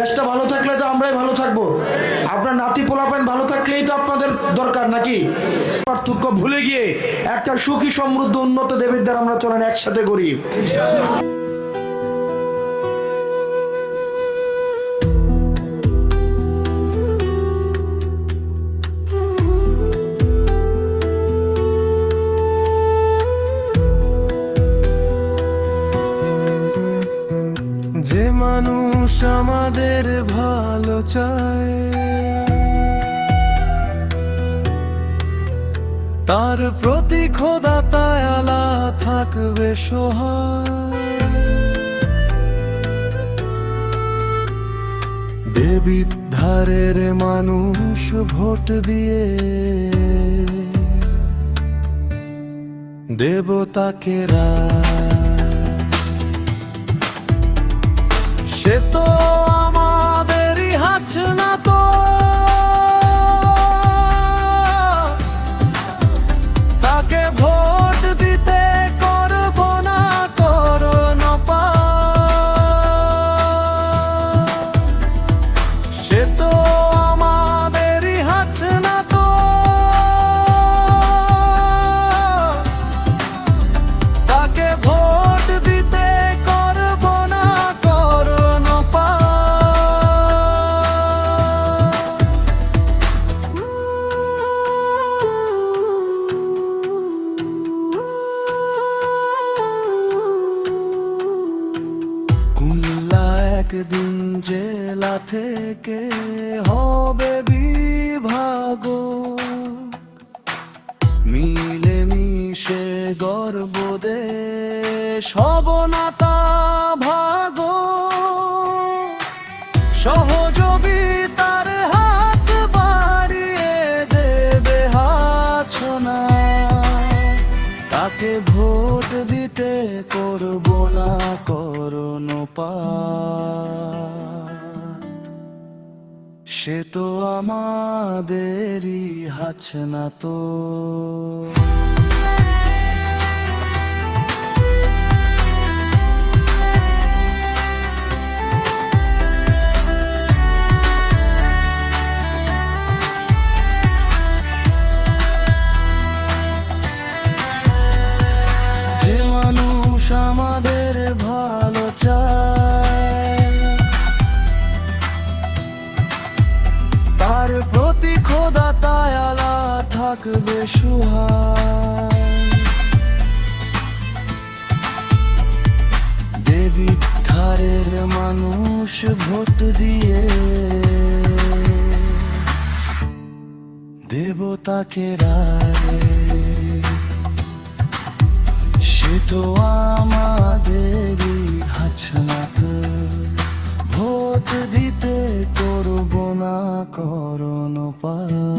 দেশটা ভালো থাকলে তো আমরাই ভালো থাকব। আপনার নাতি পোলাপেন ভালো থাকলেই তো আপনাদের দরকার নাকি? পার্থক্য ভুলে গিয়ে একটা সুখী সমৃদ্ধ উন্নত দেবীর দ্বারা আমরা চলেন একসাথে করি যে মানুষ আমাদের ভালো চায়, তার প্রতি খোদা তায়ালা থাকবে সহায় দেবী ধারের মানুষ ভোট দিয়ে, দেবতাকে রায় একদিন জেলা থেকে হবে বিভাগ। মিলে মিশে গর্ব দেশ হব তাকে ভোট দিতে করব না পা সে তো আমাদেরই হাছ না তো। তার প্রতি খোদা তায়ালা থাকবে দেবী ধারের মানুষ ভোট দিয়ে দেবতাকে রায় সে তো আমাদেরই ভোট দিতে